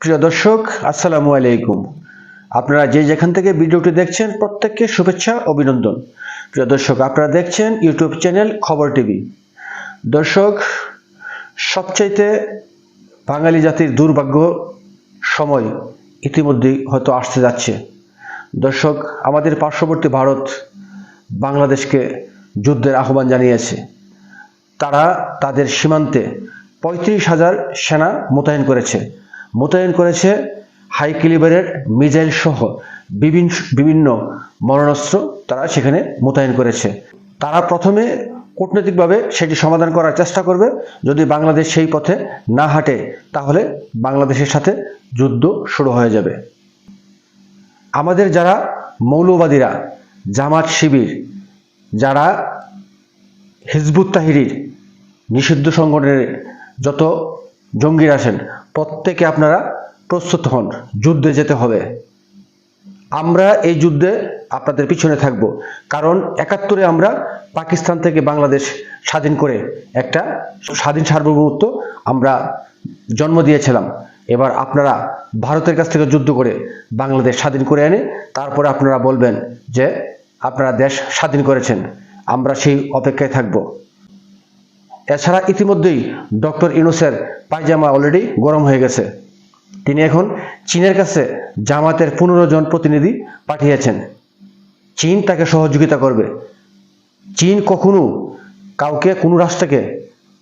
প্রিয় দর্শক, আসসালামু আলাইকুম। আপনারা যে যেখান থেকে ভিডিওটি দেখছেন, প্রত্যেককে শুভেচ্ছা, অভিনন্দন। প্রিয় দর্শক, আপনারা দেখছেন ইউটিউব চ্যানেল খবর টিভি। দর্শক, সবচাইতে বাঙালি জাতির দুর্ভাগ্য সময় ইতিমধ্যেই হয়তো আসতে যাচ্ছে। দর্শক, আমাদের পার্শ্ববর্তী ভারত বাংলাদেশকে যুদ্ধের আহ্বান জানিয়েছে। তারা তাদের সীমান্তে পঁয়ত্রিশ হাজার সেনা মোতায়েন করেছে। মোতায়েন করেছে হাই ক্যালিবারের মিসাইল সহ বিভিন্ন বিভিন্ন মরণাস্ত্র তারা সেখানে মোতায়েন করেছে। তারা প্রথমে কূটনৈতিকভাবে সেটি সমাধান করার চেষ্টা করবে। যদি বাংলাদেশ সেই পথে না হাঁটে, তাহলে বাংলাদেশের সাথে যুদ্ধ শুরু হয়ে যাবে। আমাদের যারা মৌলবাদীরা, জামাত শিবির, যারা হিজবুত তাহিরির নিষিদ্ধ সংগঠনের যত জঙ্গিরা আছেন প্রত্যেকে আপনারা প্রস্তুত হন, যুদ্ধে যেতে হবে। আমরা এই যুদ্ধে আপনাদের পিছনে থাকব, কারণ একাত্তরে আমরা পাকিস্তান থেকে বাংলাদেশ স্বাধীন করে একটা স্বাধীন সার্বভৌমত্ব আমরা জন্ম দিয়েছিলাম। এবার আপনারা ভারতের কাছ থেকে যুদ্ধ করে বাংলাদেশ স্বাধীন করে এনে, তারপরে আপনারা বলবেন যে আপনারা দেশ স্বাধীন করেছেন, আমরা সেই অপেক্ষায় থাকব। এছাড়া ইতিমধ্যেই ডক্টর ইউনুসের পায়জামা অলরেডি গরম হয়ে গেছে। তিনি এখন চীনের কাছে জামাতের পনেরো জন প্রতিনিধি পাঠিয়েছেন। চীন তাকে সহযোগিতা করবে। চীন কখনো কাউকে, কোনো রাষ্ট্রকে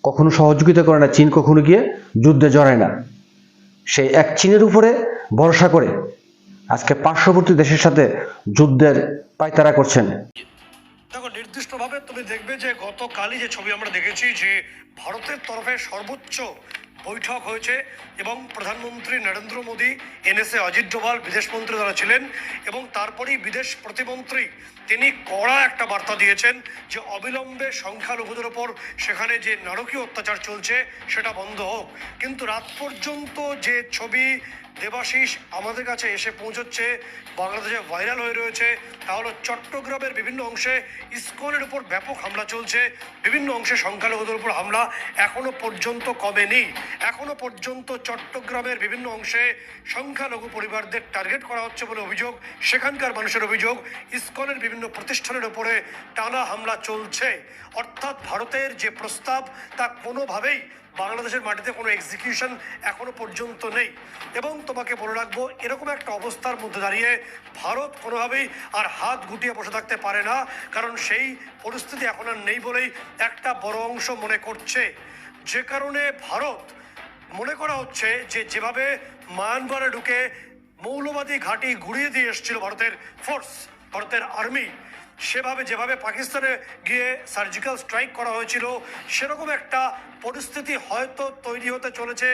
কখনো সহযোগিতা করে না। চীন কখনো গিয়ে যুদ্ধে জড়ায় না। সেই এক চীনের উপরে ভরসা করে আজকে পার্শ্ববর্তী দেশের সাথে যুদ্ধের পায়তারা করছেন। নির্দিষ্টভাবে তুমি দেখবে যে গতকালই যে ছবি আমরা দেখেছি যে ভারতের তরফে সর্বোচ্চ বৈঠক হয়েছে এবং প্রধানমন্ত্রী নরেন্দ্র মোদী, এনএসএ অজিত ডোভাল বিদেশমন্ত্রী যারা ছিলেন এবং তারপরেই বিদেশ প্রতিমন্ত্রী তিনি কড়া একটা বার্তা দিয়েছেন যে অবিলম্বে সংখ্যালঘুদের ওপর সেখানে যে নারকীয় অত্যাচার চলছে সেটা বন্ধ হোক। কিন্তু রাত পর্যন্ত যে ছবি দেবাশিস আমাদের কাছে এসে পৌঁছচ্ছে। বাংলাদেশে ভাইরাল হয়ে রয়েছে। তাহলে চট্টগ্রামের বিভিন্ন অংশে ইসকনের উপর ব্যাপক হামলা চলছে। বিভিন্ন অংশে সংখ্যালঘুদের উপর হামলা এখনও পর্যন্ত কমেনি। এখনও পর্যন্ত চট্টগ্রামের বিভিন্ন অংশে সংখ্যালঘু পরিবারদের টার্গেট করা হচ্ছে বলে অভিযোগ। সেখানকার মানুষের অভিযোগ, ইসকনের বিভিন্ন প্রতিষ্ঠানের উপরে টানা হামলা চলছে। অর্থাৎ ভারতের যে প্রস্তাব, তা কোনোভাবেই বাংলাদেশের মাটিতে কোনো এক্সিকিউশন এখনও পর্যন্ত নেই। এবং তোমাকে বলে রাখব, এরকম একটা অবস্থার মধ্যে দাঁড়িয়ে ভারত কোনোভাবেই আর হাত গুটিয়ে বসে থাকতে পারে না, কারণ সেই পরিস্থিতি এখন আর নেই বলেই একটা বড় অংশ মনে করছে। যে কারণে ভারত মনে করা হচ্ছে যে যেভাবে মায়ানমারে ঢুকে মৌলবাদী ঘাঁটি ঘুরিয়ে দিয়ে এসেছিল ভারতের ফোর্স ভারতের আর্মি সেভাবে যেভাবে পাকিস্তানে গিয়ে সার্জিক্যাল স্ট্রাইক করা হয়েছিল, সেরকম একটা পরিস্থিতি হয়তো তৈরি হতে চলেছে,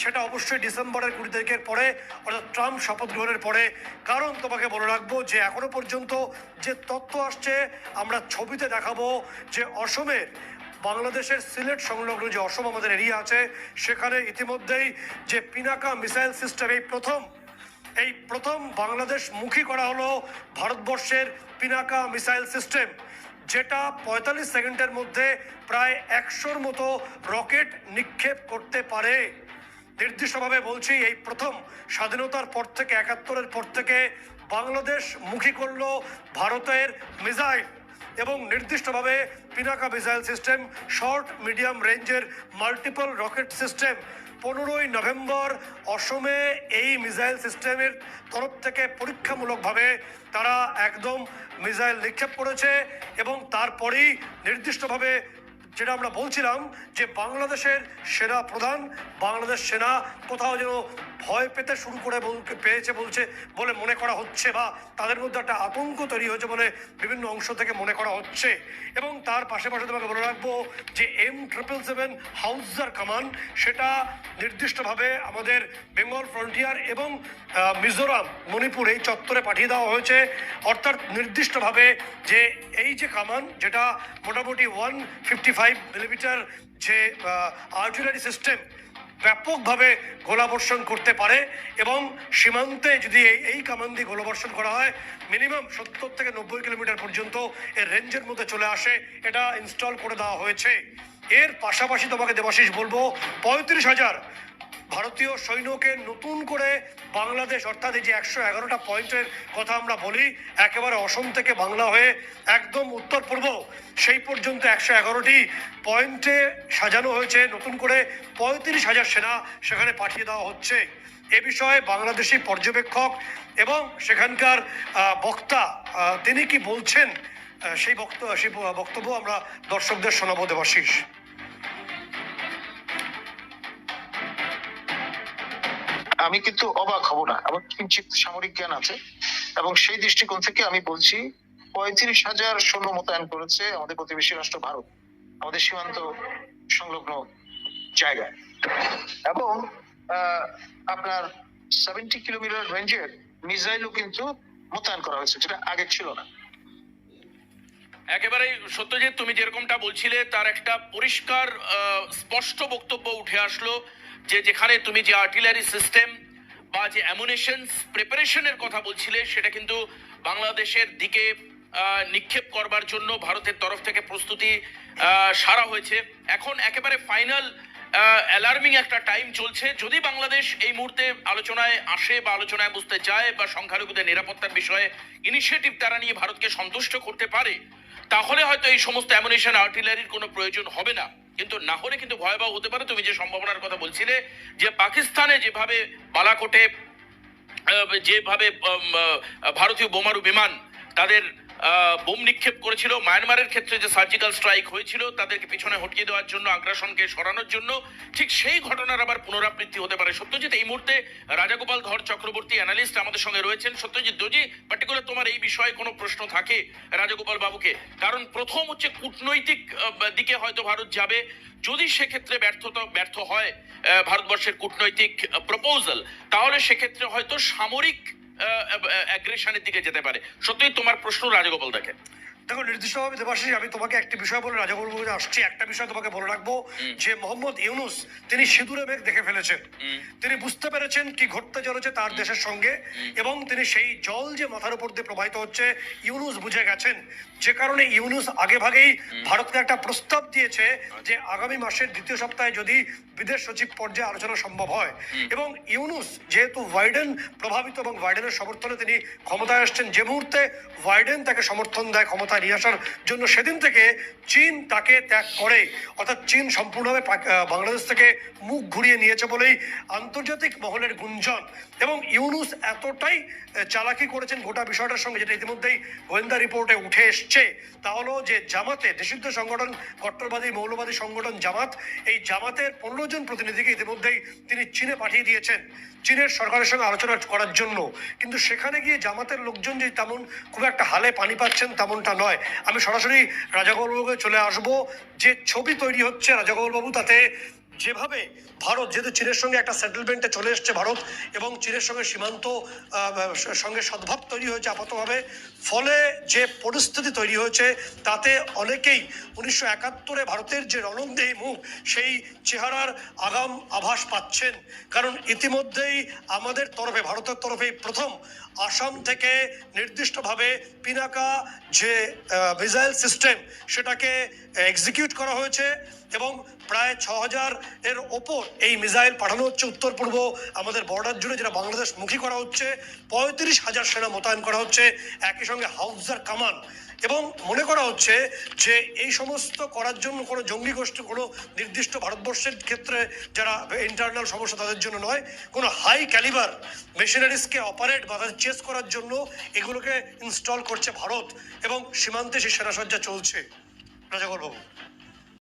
সেটা অবশ্যই ডিসেম্বরের কুড়ি তারিখের পরে, অর্থাৎ ট্রাম্প শপথ গ্রহণের পরে। কারণ তোমাকে বলে রাখব যে এখনও পর্যন্ত যে তথ্য আসছে, আমরা ছবিতে দেখাবো যে অসমের বাংলাদেশের সিলেট সংলগ্ন যে অসম আমাদের এরিয়া আছে, সেখানে ইতিমধ্যেই যে পিনাকা মিসাইল সিস্টেম, এই প্রথম এই প্রথম বাংলাদেশ মুখী করা হলো ভারতবর্ষের পিনাকা মিসাইল সিস্টেম, যেটা পঁয়তাল্লিশ সেকেন্ডের মধ্যে প্রায় একশোর মতো রকেট নিক্ষেপ করতে পারে। নির্দিষ্টভাবে বলছি, এই প্রথম স্বাধীনতার পর থেকে, একাত্তরের পর থেকে বাংলাদেশ মুখী করল ভারতের মিসাইল এবং নির্দিষ্টভাবে Pinaka missile system, short, medium রেঞ্জের মাল্টিপল রকেট সিস্টেম পনেরোই নভেম্বর অসমে এই মিসাইল সিস্টেমের তরফ থেকে পরীক্ষামূলকভাবে তারা একদম মিসাইল নিক্ষেপ করেছে এবং তারপরেই নির্দিষ্টভাবে যেটা আমরা বলছিলাম যে বাংলাদেশের সেনা প্রধান, বাংলাদেশ সেনা কোথাও যেন ভয় পেতে শুরু করে পেয়েছে বলছে বলে মনে করা হচ্ছে বা তাদের মধ্যে একটা আতঙ্ক তৈরি হয়েছে বলে বিভিন্ন অংশ থেকে মনে করা হচ্ছে। এবং তার পাশে পাশে তোমাকে বলে রাখব যে এম ট্রিপল সেভেন হাউজার কামান, সেটা নির্দিষ্টভাবে আমাদের বেঙ্গল ফ্রন্টিয়ার এবং মিজোরাম, মণিপুর এই চত্বরে পাঠিয়ে দেওয়া হয়েছে। অর্থাৎ নির্দিষ্টভাবে যে এই যে কামান, যেটা মোটামুটি ওয়ান ফিফটি ফাইভ মিলিমিটার যে আর্টিলারি সিস্টেম ব্যাপকভাবে গোলাবর্ষণ করতে পারে এবং সীমান্তে যদি এই এই কামান দিয়ে গোলাবর্ষণ করা হয় মিনিমাম সত্তর থেকে নব্বই কিলোমিটার পর্যন্ত এর রেঞ্জের মধ্যে চলে আসে। এটা ইনস্টল করে দেওয়া হয়েছে। এর পাশাপাশি তোমাকে দেবাশিস বলব, পঁয়ত্রিশ হাজার ভারতীয় সৈন্যকে নতুন করে বাংলাদেশ, অর্থাৎ এই যে একশো এগারোটা পয়েন্টের কথা আমরা বলি, একেবারে অসম থেকে বাংলা হয়ে একদম উত্তর পূর্ব, সেই পর্যন্ত একশো এগারোটি পয়েন্টে সাজানো হয়েছে। নতুন করে পঁয়ত্রিশ হাজার সেনা সেখানে পাঠিয়ে দেওয়া হচ্ছে। এ বিষয়ে বাংলাদেশি পর্যবেক্ষক এবং সেখানকার বক্তা তিনি কি বলছেন? সেই বক্তব্য সেই বক্তব্য আমরা দর্শকদের শোনাবো দেবাশিস। আমি কিন্তু অবাক হব না। আমার কিঞ্চিত সামরিক জ্ঞান আছে এবং সেই দৃষ্টিকোণ থেকে আমি বলছি, পঁয়ত্রিশ হাজার সৈন্য মোতায়েন করেছে আমাদের প্রতিবেশী রাষ্ট্র ভারত, আমাদের সীমান্ত সংলগ্ন জায়গায়। এবং আপনার সেভেন্টি কিলোমিটার রেঞ্জের মিসাইলও কিন্তু মোতায়েন করা হয়েছে, যেটা আগে ছিল না। একেবারে সত্যজিৎ, তুমি যেরকমটা বলছিলে, তার একটা পরিষ্কার স্পষ্ট বক্তব্য উঠে আসলো। যে যেখানে তুমি যে আর্টিলারি সিস্টেম বা যে অ্যামুনেশনস প্রিপারেশনের কথা বলছিলে, সেটা কিন্তু বাংলাদেশের দিকে নিক্ষেপ করবার জন্য ভারতের তরফ থেকে প্রস্তুতি সারা হয়েছে। এখন একেবারে ফাইনাল অ্যালার্মিং একটা টাইম চলছে। যদি বাংলাদেশ এই মুহূর্তে আলোচনায় আসে বা আলোচনায় বুঝতে চায় বা সংখ্যালঘুদের নিরাপত্তার বিষয়ে ইনিশিয়েটিভ তারা নিয়ে ভারতকে সন্তুষ্ট করতে পারে, তাহলে হয়তো এই সমস্ত অ্যামুনেশন আর্টিলারির কোনো প্রয়োজন হবে না। কিন্তু না হলে কিন্তু ভয়াবহ হতে পারে। তুমি যে সম্ভাবনার কথা বলছিলে, যে পাকিস্তানে যেভাবে বালাকোটে যেভাবে ভারতীয় বোমারু বিমান তাদের বোম নিক্ষেপ করেছিল। মায়ানমারের ক্ষেত্রে যে সার্জিক্যাল স্ট্রাইক হয়েছিল, তাদেরকে পিছনে হটিয়ে দেওয়ার জন্য, আগ্রাসনকে সরানোর জন্য, ঠিক সেই ঘটনার আবার পুনরাবৃত্তি হতে পারে। সত্যজিৎ, এই মুহূর্তে রাজাগোপাল ধর চক্রবর্তী অ্যানালিস্ট আমাদের সঙ্গে রয়েছেন। সত্যজিৎ যদি পার্টিকুলার তোমার এই বিষয়ে কোনো প্রশ্ন থাকে রাজাগোপাল বাবুকে? কারণ প্রথম হচ্ছে কূটনৈতিক দিকে হয়তো ভারত যাবে। যদি সেক্ষেত্রে ব্যর্থতা, ব্যর্থ হয় ভারতবর্ষের কূটনৈতিক প্রপোজাল তাহলে সেক্ষেত্রে হয়তো সামরিক অ্যাগ্রেশনের দিকে যেতে পারে। সত্যি তোমার প্রশ্ন রাজগোপাল দেখে। দেখো নির্দিষ্টভাবে দেবাশিস আমি তোমাকে একটি বিষয় বলে রাজা বলব আসছি একটা বিষয় তোমাকে বলে রাখব যে মোহাম্মদ ইউনুস তিনি সিঁদুরে মেঘ দেখে ফেলেছেন। তিনি বুঝতে পেরেছেন কি ঘটতে চলেছে তার দেশের সঙ্গে এবং তিনি সেই জল যে মাথার উপর দিয়ে প্রবাহিত হচ্ছে ইউনুস বুঝে গেছেন। যে কারণে ইউনুস আগে ভাগেই ভারতকে একটা প্রস্তাব দিয়েছে যে আগামী মাসের দ্বিতীয় সপ্তাহে যদি বিদেশ সচিব পর্যায়ে আলোচনা সম্ভব হয় এবং ইউনুস যেহেতু বাইডেন প্রভাবিত এবং বাইডেনের সমর্থনে তিনি ক্ষমতায় আসছেন যে মুহূর্তে বাইডেন তাকে সমর্থন দেয় ক্ষমতায় নিয়ে আসার জন্য সেদিন থেকে চীন তাকে ত্যাগ করে। অর্থাৎ চীন সম্পূর্ণভাবে বাংলাদেশ থেকে মুখ ঘুরিয়ে নিয়েছে বলেই আন্তর্জাতিক মহলের গুঞ্জন। এবং ইউনুস এতটাই চালাকি করেছেন গোটা বিষয়টার সঙ্গে, যেটা ইতিমধ্যেই গোয়েন্দা রিপোর্টে উঠে এসছে। তা হলো যে জামাতে, নিষিদ্ধ সংগঠন, কট্টরবাদী, মৌলবাদী সংগঠন জামাত, এই জামাতের পনেরো জন প্রতিনিধিকে ইতিমধ্যেই তিনি চীনে পাঠিয়ে দিয়েছেন, চীনের সরকারের সঙ্গে আলোচনা করার জন্য। কিন্তু সেখানে গিয়ে জামাতের লোকজন যে তেমন খুব একটা হালে পানি পাচ্ছেন তেমনটা নয়। আমি সরাসরি রাজাগোপালবাবুকে চলে আসব। যে ছবি তৈরি হচ্ছে রাজাগোপালবাবু তাতে যেভাবে ভারত, যেহেতু চীনের সঙ্গে একটা সেটেলমেন্টে চলে এসছে ভারত এবং চীনের সঙ্গে সীমান্ত সঙ্গে সদ্ভাব তৈরি হয়েছে আপাতভাবে, ফলে যে পরিস্থিতি তৈরি হয়েছে তাতে অনেকেই উনিশশো একাত্তরে ভারতের যে রণংদেহী মুখ, সেই চেহারার আগাম আভাস পাচ্ছেন। কারণ ইতিমধ্যেই আমাদের তরফে, ভারতের তরফে প্রথম আসাম থেকে নির্দিষ্টভাবে পিনাকা যে মিসাইল সিস্টেম সেটাকে এক্সিকিউট করা হয়েছে। এবং প্রায় ছ হাজার এর ওপর এই মিসাইল পাঠানো হচ্ছে উত্তর পূর্ব, আমাদের বর্ডার জুড়ে যেটা বাংলাদেশ মুখী করা হচ্ছে, পঁয়ত্রিশ হাজার সেনা মোতায়েন করা হচ্ছে, একই সঙ্গে হাউজার কামান। এবং মনে করা হচ্ছে যে এই সমস্ত করার জন্য কোনো জঙ্গি গোষ্ঠী, কোনো নির্দিষ্ট ভারতবর্ষের ক্ষেত্রে যারা ইন্টারনাল সমস্যা তাদের জন্য নয়, কোনো হাই ক্যালিবার মেশিনারিজকে অপারেট বা তাদের চেস করার জন্য এগুলোকে ইনস্টল করছে ভারত এবং সীমান্তে সেই সেনাসজ্জা চলছে। রাজাগর বাবু